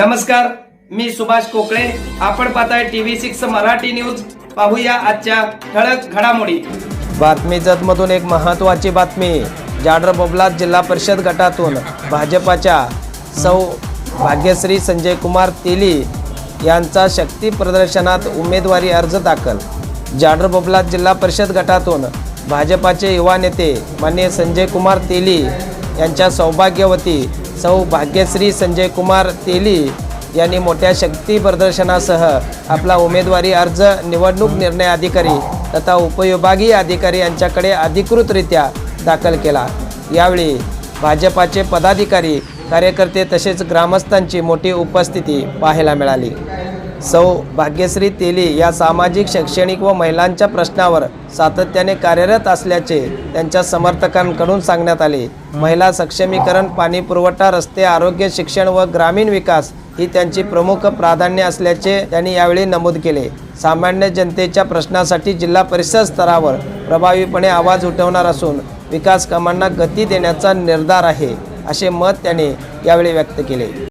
नमस्कार मी सुभाष कोकळे आपण पाहताय टीव्ही सिक्स मराठी न्यूज. पाहूया आजच्या ठळक घडामोडी. बातमी जतमधून एक महत्त्वाची बातमी. जाडर बोबलात जिल्हा परिषद गटातून भाजपाच्या सौ भाग्यश्री संजय कुमार तेली यांचा शक्ती प्रदर्शनात उमेदवारी अर्ज दाखल. जाडर बोबलात जिल्हा परिषद गटातून भाजपाचे युवा नेते माननीय संजय कुमार तेली यांच्या सौभाग्यवती सौ भाग्यश्री संजय कुमार तेली यांनी मोठ्या शक्ती प्रदर्शनासह आपला उमेदवारी अर्ज निवडणूक निर्णय अधिकारी तथा उपविभागीय अधिकारी यांच्याकडे अधिकृतरित्या दाखल केला. यावेळी भाजपाचे पदाधिकारी कार्यकर्ते तसेच ग्रामस्थांची मोठी उपस्थिती पाहायला मिळाली. सौ भाग्यश्री तेली या सामाजिक शैक्षणिक व महिलांच्या प्रश्नावर सातत्याने कार्यरत असल्याचे त्यांच्या समर्थकांकडून सांगण्यात आले. महिला सक्षमीकरण पाणी पुरवठा रस्ते आरोग्य शिक्षण व ग्रामीण विकास ही त्यांची प्रमुख प्राधान्य असल्याचे त्यांनी यावेळी नमूद केले. सामान्य जनतेच्या प्रश्नासाठी जिल्हा परिषद स्तरावर प्रभावीपणे आवाज उठवणार असून विकास कामांना गती देण्याचा निर्धार आहे असे मत त्यांनी यावेळी व्यक्त केले.